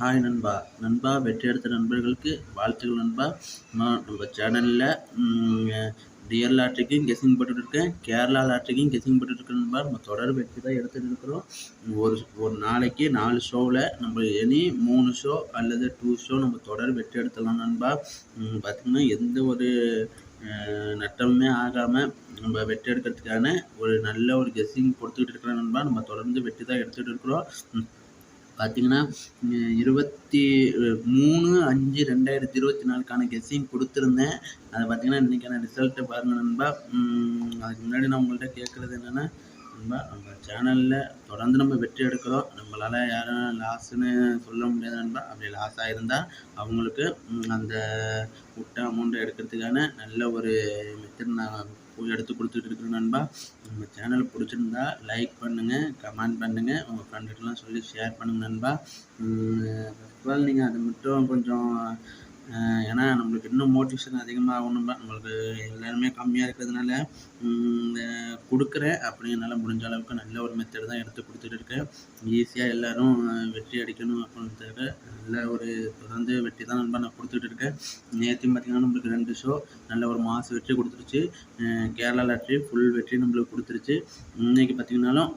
Hi நண்பா. நண்பா வெற்றி எடுத்த நண்பர்களுக்கு வாழ்த்துக்கள் நண்பா. நான் நம்ம சேனலில் டிஎல் லாட்ரிக்கும் கெஸிங் போட்டுட்ருக்கேன். கேரளா லாட்ரிக்கும் கெஸிங் போட்டுட்ருக்கேன் நண்பா. நம்ம தொடர் வெற்றி தான் எடுத்துகிட்டு இருக்கிறோம் ஒரு ஒரு நாளைக்கு நாலு ஷோவில் நம்ம எனி மூணு ஷோ அல்லது டூ ஷோ நம்ம தொடர் வெற்றி எடுத்துடலாம் நண்பா. பார்த்திங்கன்னா எந்த ஒரு நட்டமே நட்டமுமே ஆகாமல் நம்ம வெற்றி எடுக்கிறதுக்கான ஒரு நல்ல ஒரு கெஸ்ஸிங் கொடுத்துக்கிட்டு இருக்கிறோம் நண்பா. நம்ம தொடர்ந்து வெற்றி தான் எடுத்துகிட்டு இருக்கிறோம் பார்த்தீங்கன்னா இருபத்தி மூணு அஞ்சு ரெண்டாயிரத்தி இருபத்தி நாலுக்கான கெஸ்ஸிங் கொடுத்துருந்தேன். அதை பார்த்தீங்கன்னா இன்றைக்கான ரிசல்ட்டை பாருங்கள் நண்பா. அதுக்கு முன்னாடி நான் உங்கள்கிட்ட கேட்குறது என்னென்னா நண்பா நம்ம சேனலில் தொடர்ந்து நம்ம வெற்றி எடுக்கிறோம். நம்மளால் யாரும் லாஸ்ன்னு சொல்ல முடியாது நண்பா. அப்படி லாஸ் ஆகிருந்தால் அவங்களுக்கு அந்த விட்ட அமௌண்ட்டை எடுக்கிறதுக்கான நல்ல ஒரு மெத்தட் நான் போய் எடுத்து கொடுத்துட்டு இருக்கிற நண்பா. நம்ம சேனல் பிடிச்சிருந்தா லைக் பண்ணுங்கள் கமெண்ட் பண்ணுங்கள் உங்கள் ஃப்ரெண்டுக்கெலாம் சொல்லி ஷேர் பண்ணுங்கள் நண்பா. ஃபஸ்ட் நீங்கள் அது மட்டும் கொஞ்சம் ஏன்னா நம்மளுக்கு இன்னும் மோட்டிவேஷன் அதிகமாக ஆகணும் நம்மளுக்கு எல்லாருமே கம்மியாக இருக்கிறதுனால கொடுக்குறேன் அப்படி என்னால் முடிஞ்ச அளவுக்கு நல்ல ஒரு மெத்தட் தான் எடுத்து கொடுத்துட்டு இருக்கேன். ஈஸியாக எல்லோரும் வெற்றி அடிக்கணும் அப்படின்றது நல்ல ஒரு தொடர்ந்து வெற்றி தான் நண்பா நான் கொடுத்துட்டு இருக்கேன். நேற்று பார்த்தீங்கன்னா நம்மளுக்கு ரெண்டு ஷோ நல்ல ஒரு மாசு வெற்றி கொடுத்துருச்சு. கேரளா லாட்ரி ஃபுல் வெற்றி நம்மளுக்கு கொடுத்துருச்சு. இன்றைக்கி பார்த்தீங்கன்னாலும்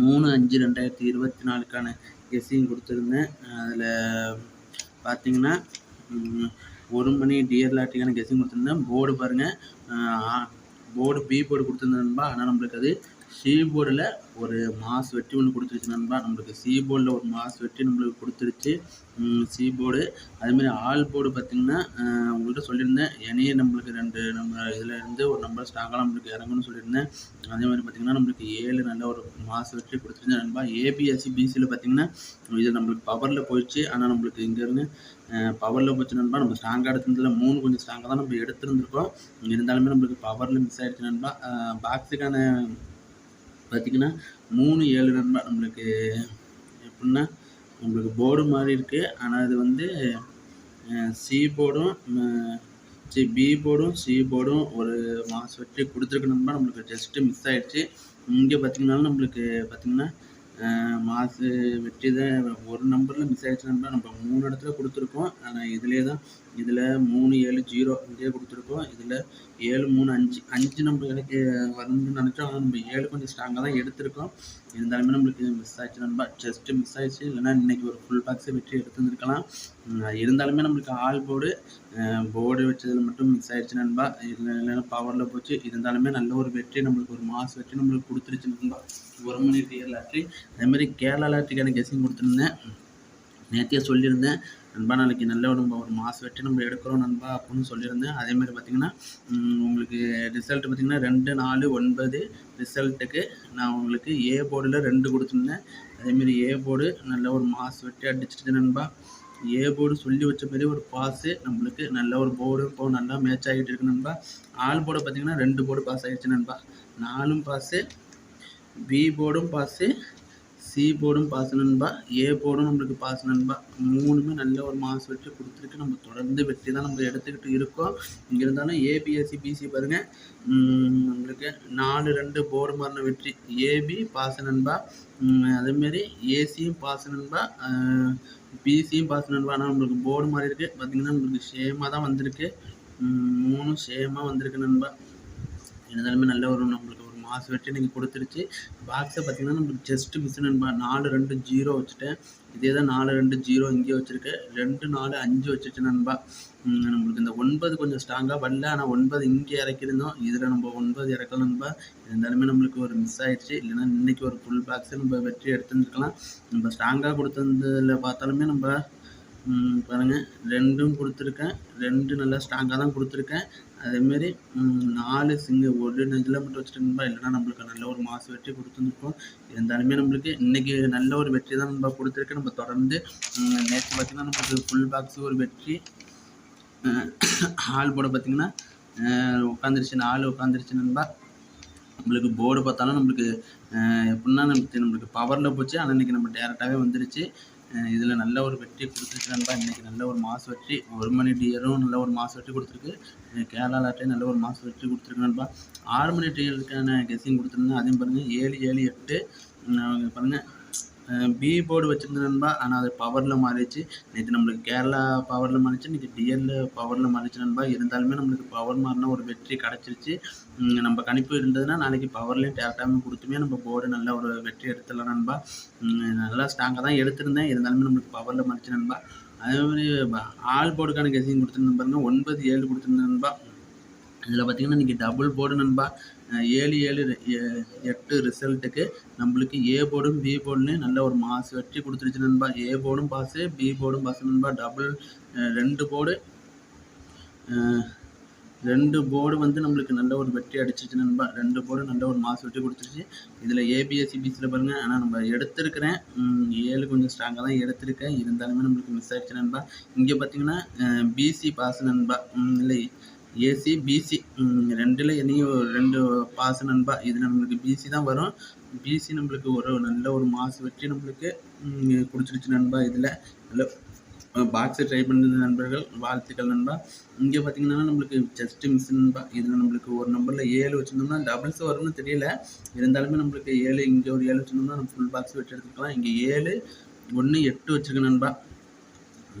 மூணு அஞ்சு ரெண்டாயிரத்தி இருபத்தி நாலுக்கான கெஸ்ஸிங் கொடுத்துருந்தேன். அதில் பார்த்தீங்கன்னா ஒரு மணி டிஎர் லாட்டிக்கான கெஸ்ஸிங் கொடுத்துருந்தேன். போர்டு பாருங்கள் போர்டு பி போர்டு கொடுத்துருந்தேன்பா. ஆனால் நம்மளுக்கு அது சி போர்டில் ஒரு மாஸ் வெட்டி ஒன்று கொடுத்துருச்சு நண்பா. நம்மளுக்கு சீபோர்டில் ஒரு மாஸ் வெட்டி நம்மளுக்கு கொடுத்துருச்சு. சீபோர்டு போர்டு ஆல் போர்டு பார்த்திங்கன்னா உங்கள்கிட்ட சொல்லியிருந்தேன். என்னையே நம்மளுக்கு ரெண்டு நம்ம இதில் இருந்து ஒரு நம்பர் ஸ்ட்ராங்காக நம்மளுக்கு இறங்கணும்னு சொல்லியிருந்தேன். அதே மாதிரி பார்த்திங்கன்னா நம்மளுக்கு ஏழு நல்ல ஒரு மாஸ் வெட்டி கொடுத்துருச்சு நண்பா. ஏபிஎஸ்சி பிசியில் பார்த்திங்கன்னா இது நம்மளுக்கு பவரில் போயிடுச்சு. ஆனால் நம்மளுக்கு இங்கேருந்து பவரில் போச்சு நண்பா. நம்ம ஸ்ட்ராங்காக எடுத்ததில் மூணு கொஞ்சம் ஸ்ட்ராங்காக தான் நம்ம எடுத்துருந்துருக்கோம். இருந்தாலுமே நம்மளுக்கு பவரில் மிஸ் ஆகிடுச்சு நண்பா. பாக்ஸுக்கான பார்த்திங்கன்னா மூணு ஏழு நண்பா நம்மளுக்கு எப்படின்னா நம்மளுக்கு போர்டு மாதிரி இருக்குது ஆனால் அது வந்து சி போர்டும் சி பி போர்டும் சி போர்டும் ஒரு மாதம் வச்சு கொடுத்துருக்க நண்பா நம்மளுக்கு ஜஸ்ட்டு மிஸ் ஆகிடுச்சு இங்கே பார்த்திங்கனாலும் நம்மளுக்கு பார்த்திங்கன்னா மாசு வெற்றி தான் ஒரு நம்பரில் மிஸ் ஆகிடுச்சு நம்பர் நம்ம மூணு இடத்துல கொடுத்துருக்கோம். ஆனால் இதிலே தான் இதில் மூணு ஏழு ஜீரோ இதே கொடுத்துருக்கோம். இதில் ஏழு மூணு அஞ்சு அஞ்சு நம்பர் எனக்கு வரணும்னு நினச்சோம். ஆனால் நம்ம ஏழு கொஞ்சம் ஸ்ட்ராங்காக தான் எடுத்திருக்கோம். இருந்தாலுமே நம்மளுக்கு மிஸ் ஆயிடுச்சு நண்பா ஜஸ்ட்டு மிஸ் ஆயிடுச்சு. இல்லைன்னா இன்றைக்கி ஒரு ஃபுல் பாக்ஸை வெற்றி எடுத்துருந்துருக்கலாம் இருந்தாலுமே நம்மளுக்கு ஆல் போர்டு போர்டு வச்சதில் மட்டும் மிஸ் ஆயிடுச்சு நண்பா. இல்லை இல்லைன்னா பவரில் போச்சு. இருந்தாலுமே நல்ல ஒரு வெற்றி நம்மளுக்கு ஒரு மாஸ் வெற்றி நம்மளுக்கு கொடுத்துருச்சு நண்பா. ஒரு மணி டியர் லாட்ரி அதேமாதிரி கேரளா லாட்ரிக்கான கெஸிங் கொடுத்துருந்தேன். நேற்றையே சொல்லியிருந்தேன். நண்பா நாளைக்கு நல்ல ஒரு நம்ம ஒரு மாதம் வெட்டி நம்ம எடுக்கிறோம் நண்பா அப்படின்னு சொல்லியிருந்தேன். அதேமாதிரி பார்த்தீங்கன்னா உங்களுக்கு ரிசல்ட் பார்த்தீங்கன்னா ரெண்டு நாலு ஒன்பது ரிசல்ட்டுக்கு நான் உங்களுக்கு ஏ போர்டில் ரெண்டு கொடுத்துருந்தேன். அதேமாரி ஏ போர்டு நல்ல ஒரு மாஸ் வெட்டி அடிச்சிட்டு நண்பா. ஏ போர்டு சொல்லி வச்ச மாதிரி ஒரு பாஸு நம்மளுக்கு நல்ல ஒரு போர்டு இப்போ நல்லா மேட்ச் ஆகிட்டு இருக்கு நண்பா. ஆல் போர்டை பார்த்தீங்கன்னா ரெண்டு போர்டு பாஸ் ஆகிடுச்சு நண்பா. நாலும் பாஸு பி போர்டும் பாஸு சி போர்டும் பாஸ் நண்பா ஏ போர்டும் நம்மளுக்கு பாஸ் நண்பா. மூணுமே நல்ல ஒரு மாஸ் வெற்றி கொடுத்துருக்கு. நம்ம தொடர்ந்து வெற்றி தான் நம்ம எடுத்துக்கிட்டு இருக்கோம். இங்கே இருந்தாலும் ஏபிஎஸ்சி பிசி பாருங்கள் நம்மளுக்கு நாலு ரெண்டு போர்டு மாறின வெற்றி. ஏபி பாஸ் நண்பா. அதேமாரி ஏசியும் பாஸ் நண்பா. பிசியும் பாஸ் நண்பா. ஆனால் நம்மளுக்கு போர்டு மாதிரி இருக்குது பார்த்திங்கன்னா நம்மளுக்கு சேமாக தான் வந்திருக்கு. மூணும் சேமாக வந்திருக்கு நண்பா. இருந்தாலுமே நல்ல ஒரு நம்மளுக்கு மாசு மாஸ் வெற்றி நீங்கள் கொடுத்துருச்சு பாக்ஸை பார்த்தீங்கன்னா நம்மளுக்கு ஜஸ்ட் மிஸ் நண்பா நாலு ரெண்டு ஜீரோ வச்சுட்டேன். இதே தான் நாலு ரெண்டு ஜீரோ இங்கே வச்சுருக்கேன். ரெண்டு நாலு அஞ்சு வச்சுட்டு நண்பா. நம்மளுக்கு இந்த ஒன்பது கொஞ்சம் ஸ்ட்ராங்காக வரல ஆனால் ஒன்பது இங்கே இறக்கியிருந்தோம். இதில் நம்ம ஒன்பது இறக்கலாம் நண்பா. இருந்தாலுமே நம்மளுக்கு ஒரு மிஸ் ஆயிடுச்சு. இல்லைன்னா இன்றைக்கி ஒரு ஃபுல் பாக்ஸை நம்ம வெற்றி எடுத்துருந்துருக்கலாம். நம்ம ஸ்ட்ராங்காக கொடுத்துருந்ததில் பார்த்தாலுமே நம்ம பாருங்கள் ரெண்டும் கொடுத்துருக்கேன். ரெண்டு நல்லா ஸ்ட்ராங்காக தான் கொடுத்துருக்கேன். அதேமாரி நாலு சிங்கு ஒரு இதில் மட்டும் வச்சுருந்தா இல்லைன்னா நம்மளுக்கு நல்ல ஒரு மாசு வெற்றி கொடுத்துருக்கோம் இருந்தாலுமே நம்மளுக்கு இன்றைக்கி நல்ல ஒரு வெற்றி தான் நம்ம கொடுத்துருக்கு நம்ம தொடர்ந்து நேற்று பார்த்திங்கன்னா நம்மளுக்கு ஃபுல் பாக்ஸ் ஒரு வெற்றி. ஆள் போட பார்த்திங்கன்னா உட்காந்துருச்சு. நாலு உட்காந்துருச்சு நண்பா. நம்மளுக்கு போர்டு பார்த்தாலும் நம்மளுக்கு எப்படின்னா நமக்கு நம்மளுக்கு பவரில் போச்சு. ஆனால் இன்றைக்கி நம்ம டேரெக்டாகவே வந்துருச்சு. இதில் நல்ல ஒரு வெற்றி கொடுத்துருக்கு நண்பா இன்றைக்கி நல்ல ஒரு மாஸ் வெற்றி. ஒரு மணி டியரும் நல்ல ஒரு மாஸ் வெற்றி கொடுத்துருக்கு. கேரளா லாட்டையும் நல்ல ஒரு மாஸ் வெற்றி கொடுத்துருக்கு நண்பா ஆறு மணி டியருக்கான கெஸ்ஸிங் கொடுத்துருந்தேன் அதையும் பாருங்கள் ஏழு ஏழு எட்டு. பாருங்கள் பி போர்டு வச்சுருந்தேன் நண்பா ஆனால் அது பவரில் மாறிடுச்சு. நேற்று நம்மளுக்கு கேரளா பவரில் மாறிச்சு இன்றைக்கி டிஎல்ல பவரில் மாறிச்சு நண்பா இருந்தாலுமே நம்மளுக்கு பவர் மாறினா ஒரு வெற்றி கிடச்சிருச்சு. நம்ம கணிப்பு இருந்ததுன்னா நாளைக்கு பவர்லேயும் டேரெக்டாகவே கொடுத்துமே நம்ம போர்டு நல்ல ஒரு வெற்றி எடுத்துடலாம் நண்பா நல்லா ஸ்ட்ராங்காக தான் எடுத்திருந்தேன். இருந்தாலுமே நம்மளுக்கு பவரில் மாறிச்சு நண்பா அதே மாதிரி ஆல் போர்டுக்கான கெசிங் கொடுத்துருந்தேன் பாருங்கள் ஒன்பது ஏழு கொடுத்துருந்தேன் நண்பா இதில் பார்த்தீங்கன்னா இன்றைக்கி டபுள் போர்டு நண்பா. ஏழு ஏழு எட்டு ரிசல்ட்டுக்கு நம்மளுக்கு ஏ போர்டும் பி போர்டுன்னு நல்ல ஒரு மாஸ் வெற்றி கொடுத்துருச்சு நண்பா. ஏ போர்டும் பாஸு பி போர்டும் பாஸ் நண்பா. டபுள் ரெண்டு போர்டு. ரெண்டு போர்டு வந்து நம்மளுக்கு நல்ல ஒரு வெற்றி அடிச்சிச்சு நண்பா. ரெண்டு போர்டு நல்ல ஒரு மாஸ் வெற்றி கொடுத்துருச்சு. இதில் ஏபிஎஸ்சி பிசியில் பாருங்கள் ஆனால் நம்ம எடுத்திருக்கிறேன். ஏழு கொஞ்சம் ஸ்ட்ராங்காக தான் எடுத்திருக்கேன். இருந்தாலுமே நம்மளுக்கு மிஸ் ஆகிடுச்சு நண்பா. இங்கே பார்த்தீங்கன்னா பிசி பாஸ் நண்பா. இல்லை. ஏசி பிசி ரெண்டில் என்னையும் ரெண்டு பாச நண்பா இதில் நம்மளுக்கு பிசி தான் வரும். பிசி நம்மளுக்கு ஒரு நல்ல ஒரு மாசு வெற்றி நம்மளுக்கு கொடுத்துருச்சு நண்பா இதில். நல்ல பாக்ஸை ட்ரை பண்ணுற நண்பர்கள் வாழ்த்துக்கள் நண்பா. இங்கே பார்த்தீங்கன்னா நம்மளுக்கு ஜஸ்ட்டு மிஸ் நண்பா இதில் நம்மளுக்கு ஒரு நம்பரில் ஏழு வச்சுருந்தோம்னா டபுள்ஸ் வரும்னு தெரியல. இருந்தாலுமே நம்மளுக்கு ஏழு இங்கே ஒரு ஏழு வச்சுருந்தோம்னா நம்ம ஃபுல் பாக்ஸ் வெற்றி எடுத்துக்கலாம். இங்கே ஏழு ஒன்று எட்டு வச்சுருக்கேன் நண்பா.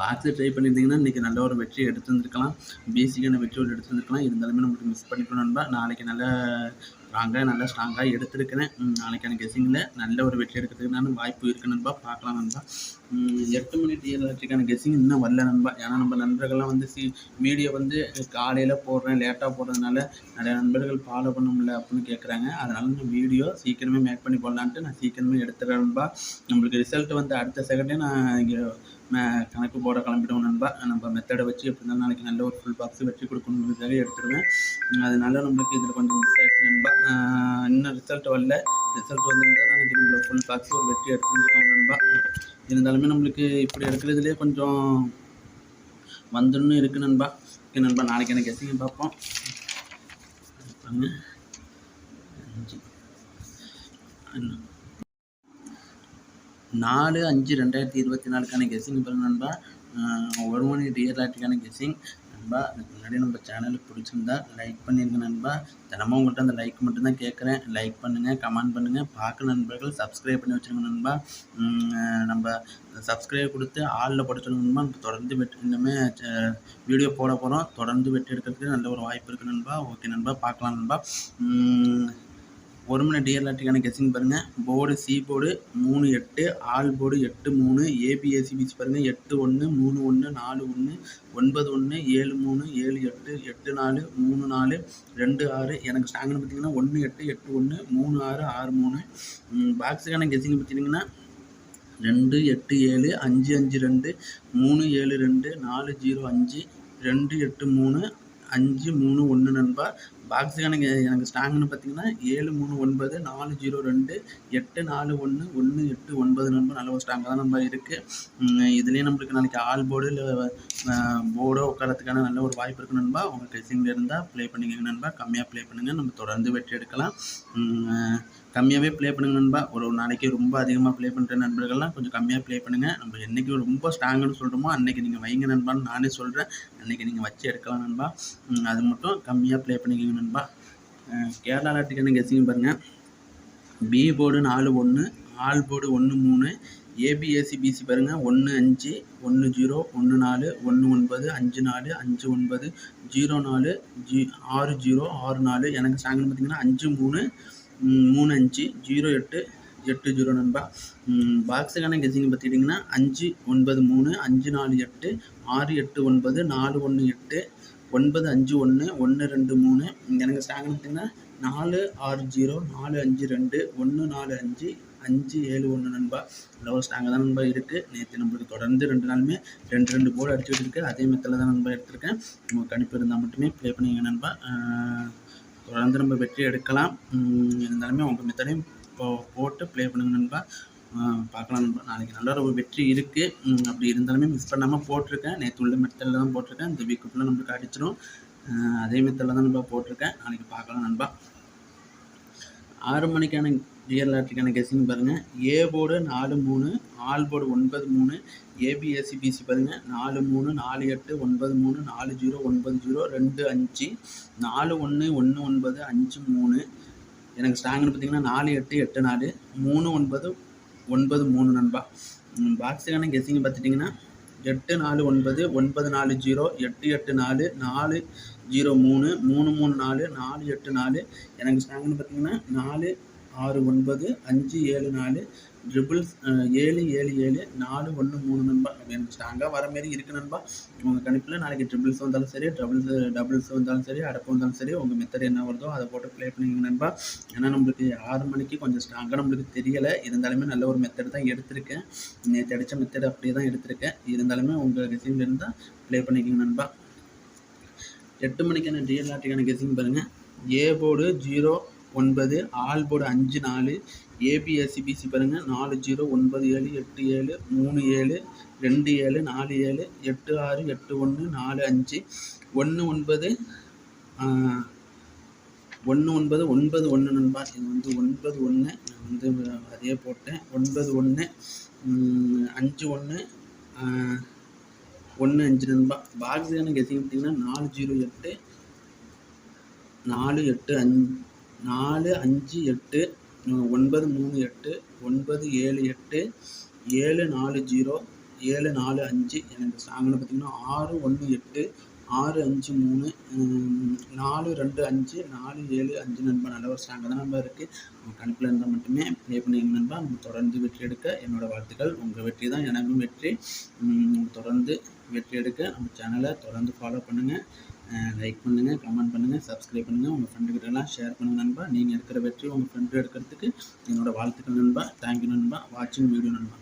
பார்த்து ட்ரை பண்ணியிருந்தீங்கன்னா இன்றைக்கி நல்ல ஒரு வெற்றி எடுத்துருந்துருக்கலாம் பேசிக்கான வெற்றி ஒரு எடுத்துருந்துருக்கலாம் இருந்தாலுமே நம்மளுக்கு மிஸ் பண்ணிக்கணும் நண்பா. நாளைக்கு நல்ல ஸ்ட்ராங்காக நல்லா ஸ்ட்ராங்காக எடுத்திருக்கிறேன். நாளைக்கான கெஸிங்கில் நல்ல ஒரு வெற்றி எடுக்கிறதுக்கு நான் வாய்ப்பு இருக்குது நண்பா. பார்க்கலாம் நண்பா. எட்டு மணி டிஎல்ஆர்டிக்கான கெஸிங் இன்னும் வரல நண்பா. ஏன்னா நம்ம நண்பர்கள்லாம் வந்து சி வீடியோ வந்து காலையில் போடுறேன் லேட்டாக போடுறதுனால நிறைய நண்பர்கள் ஃபாலோ பண்ண முடியல அப்படின்னு கேட்குறாங்க அதனால நான் வீடியோ சீக்கிரமே மேக் பண்ணி போடலான்ட்டு நான் சீக்கிரமே எடுத்துடுறேன் நண்பா. நம்மளுக்கு ரிசல்ட் வந்து அடுத்த செகண்டே நான் இங்கே கணக்கு போட கிளம்பிடுவோம் நண்பா. நம்ம மெத்தடை வச்சு எப்படி இருந்தாலும் நாளைக்கு நல்ல ஒரு ஃபுல் பாக்ஸ் வச்சு கொடுக்கணுன்றதுக்காக எடுத்துருவேன். அதனால நம்மளுக்கு இதில் கொஞ்சம் மிஸ் ஆகிடுச்சு நண்பா. இன்னும் ரிசல்ட் வரல. ரிசல்ட் வந்திருந்தால் நாளைக்கு நம்மள ஃபுல் பாக்ஸ் ஒரு வெற்றி எடுத்துருந்துருக்கோம் நண்பா. இருந்தாலுமே நம்மளுக்கு இப்படி எடுக்கிறதுலே கொஞ்சம் வந்துடணும் இருக்குது நண்பா. ஓகே நண்பா நாளைக்கு எனக்கு கெஸிங்க பார்ப்போம். அஞ்சு. நாலு அஞ்சு ரெண்டாயிரத்தி இருபத்தி நாலுக்கான கெஸ்ஸிங் பாருங்க நண்பா. ஒரு மணி ரியல் ஆட்டிக்கான கெஸ்ஸிங் நண்பா அதுக்கு முன்னாடி நம்ம சேனலுக்கு பிடிச்சிருந்தா லைக் பண்ணிடுங்க நண்பா. தினமும் உங்கள்கிட்ட அந்த லைக் மட்டும்தான் கேட்குறேன் லைக் பண்ணுங்கள் கமெண்ட் பண்ணுங்கள் பார்க்க நண்பர்கள் சப்ஸ்கிரைப் பண்ணி வச்சுருங்க நண்பா. நம்ம சப்ஸ்கிரைப் கொடுத்து ஆளில் படிச்சிருந்தோம்னா நம்ம தொடர்ந்து வெற்றி இன்னுமே வீடியோ போட போகிறோம் தொடர்ந்து வெற்றி எடுக்கிறதுக்கு நல்ல ஒரு வாய்ப்பு இருக்குது நண்பா. ஓகே நண்பா பார்க்கலாம் நண்பா. ஒரு மணி டிஎல்ஆர்டிக்கான கெஸிங் பாருங்கள் போர்டு சி போர்டு மூணு எட்டு ஆல் போர்டு எட்டு மூணு ஏபிஎஸ்சி பீச் பாருங்கள் எட்டு ஒன்று மூணு ஒன்று நாலு ஒன்று ஒன்பது ஒன்று ஏழு மூணு ஏழு எட்டு எட்டு நாலு மூணு நாலு ரெண்டு ஆறு. எனக்கு ஸ்ட்ராங்னு பார்த்தீங்கன்னா ஒன்று எட்டு எட்டு ஒன்று மூணு ஆறு ஆறு மூணு. பாக்ஸுக்கான கெஸிங் பார்த்தீங்கன்னா ரெண்டு எட்டு ஏழு அஞ்சு அஞ்சு ரெண்டு மூணு ஏழு ரெண்டு நாலு ஜீரோ அஞ்சு ரெண்டு எட்டு மூணு அஞ்சு மூணு ஒன்று நண்பா. பாக்ஸ் எனக்கு எனக்கு ஸ்டாங்குன்னு பார்த்தீங்கன்னா ஏழு மூணு ஒன்பது நாலு ஜீரோ ரெண்டு எட்டு நாலு ஒன்று ஒன்று எட்டு ஒன்பது நண்பர் நல்ல ஒரு ஸ்டாங்காக தான் நம்ம இருக்குது இதுலேயும் நம்மளுக்கு நாளைக்கு ஆல் போர்டு இல்லை போர்டோ உட்காரத்துக்கான நல்ல ஒரு வாய்ப்பு இருக்குது நண்பா. உங்கள் கெஸிங்கில் இருந்தால் ப்ளே பண்ணிக்கங்க நண்பா. கம்மியாக ப்ளே பண்ணுங்கள் நம்ம தொடர்ந்து வெற்றி எடுக்கலாம். கம்மியாகவே ப்ளே பண்ணுங்க நண்பா. ஒரு நாளைக்கு ரொம்ப அதிகமாக ப்ளே பண்ணுற நண்பர்கள்லாம் கொஞ்சம் கம்மியாக ப்ளே பண்ணுங்கள் நம்ம என்றைக்கு ரொம்ப ஸ்ட்ராங்குன்னு சொல்கிறோமோ அன்றைக்கி நீங்கள் வைங்க நண்பான்னு நானே சொல்கிறேன் அன்றைக்கி நீங்கள் வச்சு எடுக்கலாம் நண்பா. அது மட்டும் கம்மியாக ப்ளே பண்ணிக்கோங்க நண்பா. கேரளா லாட்டுக்கான கெஸ்ஸிங் பாருங்கள் பி போர்டு நாலு ஒன்று ஆல் போர்டு ஒன்று மூணு ஏபிஎஸ்சி பிசி பாருங்கள் ஒன்று அஞ்சு ஒன்று ஜீரோ ஒன்று நாலு ஒன்று ஒன்பது அஞ்சு நாலு அஞ்சு ஒன்பது ஜீரோ நாலு ஜி ஆறு ஜீரோ ஆறு நாலு. எனக்கு ஸ்டாங்குன்னு பார்த்தீங்கன்னா அஞ்சு மூணு மூணு அஞ்சு ஜீரோ எட்டு எட்டு ஜீரோ நண்பா. பாக்ஸுக்கான கெஸிங் பார்த்துக்கிட்டிங்கன்னா அஞ்சு ஒன்பது மூணு அஞ்சு நாலு எட்டு ஆறு எட்டு ஒன்பது நாலு ஒன்று எட்டு ஒன்பது அஞ்சு ஒன்று ஒன்று ரெண்டு மூணு. எனக்கு ஸ்ட்ராங்னு பார்த்தீங்கன்னா நாலு ஆறு ஜீரோ நாலு அஞ்சு ரெண்டு ஒன்று நாலு அஞ்சு அஞ்சு ஏழு ஒன்று நண்பா. லோ ஸ்ட்ராங்காக தான் நண்பா இருக்குது நேற்று நம்மளுக்கு தொடர்ந்து ரெண்டு நாளுமே ரெண்டு ரெண்டு போர்டு அடிச்சுட்டு இருக்கு அதே மெத்தில் தான் நண்பா எடுத்திருக்கேன். உங்கள் கணிப்பு இருந்தால் மட்டுமே ப்ளே பண்ணிங்க நண்பா. தொடர்ந்து நம்ம வெற்றி எடுக்கலாம். இருந்தாலுமே உங்கள் மெத்தடையும் போ போட்டு ப்ளே பண்ணுங்க நண்பா. பார்க்கலாம் நண்பா. நாளைக்கு நல்ல ஒரு வெற்றி இருக்குது அப்படி இருந்தாலுமே மிஸ் பண்ணாமல் போட்டிருக்கேன். நேற்று உள்ள மெத்தடில் தான் போட்டிருக்கேன். இந்த வீக்கு ஃபுல்லாக நம்மளுக்கு அடிச்சிடும் அதே மெத்தடில் தான் நண்பா போட்டிருக்கேன். நாளைக்கு பார்க்கலாம் நண்பா. ஆறு மணிக்கான ரியல் லாட்ரிக்கான கெஸிங் பாருங்கள் ஏ போர்டு நாலு மூணு ஆல் போர்டு ஒன்பது மூணு ஏபிஎஸ்சி பிசி பாருங்கள் நாலு மூணு நாலு எட்டு ஒன்பது மூணு நாலு ஜீரோ ஒன்பது ஜீரோ ரெண்டு அஞ்சு. நாலு ஒன்று ஒன்று ஒன்பது அஞ்சு மூணு. எனக்கு ஸ்டாங்குன்னு பார்த்தீங்கன்னா நாலு எட்டு எட்டு நாலு. மூணு ஒன்பது ஒன்பது மூணு நண்பா. பாக்ஸுக்கான கெஸ்ஸிங் பார்த்துட்டிங்கன்னா எட்டு நாலு ஒன்பது ஒன்பது நாலு ஜீரோ எட்டு எட்டு நாலு நாலு ஜீரோ மூணு மூணு மூணு நாலு நாலு எட்டு நாலு. எனக்கு ஸ்ட்ராங்னு பார்த்தீங்கன்னா நாலு ஆறு ஒன்பது அஞ்சு ஏழு நாலு ட்ரிபிள் ஏழு ஏழு ஏழு நாலு ஒன்று மூணு நண்பா. ஸ்ட்ராங்காக வர மாரி இருக்குது நண்பா. உங்கள் கணிப்பில் நாளைக்கு ட்ரிபிள்ஸ் வந்தாலும் சரி டபுள்ஸ் டபுள்ஸ் வந்தாலும் சரி அடப்பு வந்தாலும் சரி உங்கள் மெத்தட் என்ன வருதோ அதை போட்டு ப்ளே பண்ணிங்க நண்பா. ஏன்னா நம்மளுக்கு ஆறு மணிக்கு கொஞ்சம் ஸ்ட்ராங்காக நம்மளுக்கு தெரியலை. இருந்தாலுமே நல்ல ஒரு மெத்தட் தான் எடுத்திருக்கேன். நேற்று அடித்த மெத்தட் அப்படியே தான் எடுத்திருக்கேன். இருந்தாலுமே உங்கள் கெஸிங்கில் இருந்தால் ப்ளே பண்ணிக்கோங்க நண்பா. எட்டு மணிக்கான டிஎல்ஆர்டிக்கான கெசிங் பாருங்கள் ஏ போர்டு ஜீரோ ஒன்பது ஆல் போர்டு அஞ்சு நாலு A B S C B C பாருங்கள் நாலு ஜீரோ ஒன்பது ஏழு எட்டு ஏழு மூணு ஏழு ரெண்டு ஏழு நாலு ஏழு எட்டு ஆறு எட்டு ஒன்று நாலு அஞ்சு ஒன்று ஒன்பது ஒன்று ஒன்பது ஒன்பது ஒன்று நண்பா. இது வந்து ஒன்பது ஒன்று நான் வந்து அதே போட்டேன். ஒன்பது ஒன்று அஞ்சு ஒன்று ஒன்று அஞ்சு நண்பா. பாக்ஸுக்கான கெஸிங் பார்த்தீங்கன்னா நாலு ஜீரோ எட்டு நாலு எட்டு அஞ்சு நாலு அஞ்சு எட்டு ஒன்பது மூணு எட்டு ஒன்பது ஏழு எட்டு ஏழு நாலு ஜீரோ ஏழு நாலு அஞ்சு எனக்கு ஸ்ட்ராங்கில் பார்த்தீங்கன்னா ஆறு ஒன்று எட்டு ஆறு அஞ்சு மூணு நாலு ரெண்டு அஞ்சு நாலு ஏழு அஞ்சு நண்பா நல்ல ஒரு ஸ்ட்ராங்காக தான் நம்ம இருக்குது உங்கள் கணக்கில் இருந்தால் மட்டுமே ப்ளே பண்ணிங்க நண்பா. நம்ம தொடர்ந்து வெற்றி எடுக்க என்னோடய வாழ்த்துக்கள். உங்கள் வெற்றி தான் எனக்கும் வெற்றி. தொடர்ந்து வெற்றி எடுக்க நம்ம சேனலை தொடர்ந்து ஃபாலோ பண்ணுங்கள் லைக் பண்ணுங்கள் கமெண்ட் பண்ணுங்கள் சப்ஸ்கிரைப் பண்ணுங்கள் உங்கள் ஃப்ரெண்டுக்கிட்டலாம் ஷேர் பண்ணுங்கள் நண்பா. நீங்கள் எடுக்கிற வெற்றி உங்கள் ஃப்ரெண்டு எடுக்கிறதுக்கு என்னோடய வாழ்த்துக்கள் நண்பா. தேங்க்யூ நண்பா. வாட்சிங் வீடியோ நண்பா.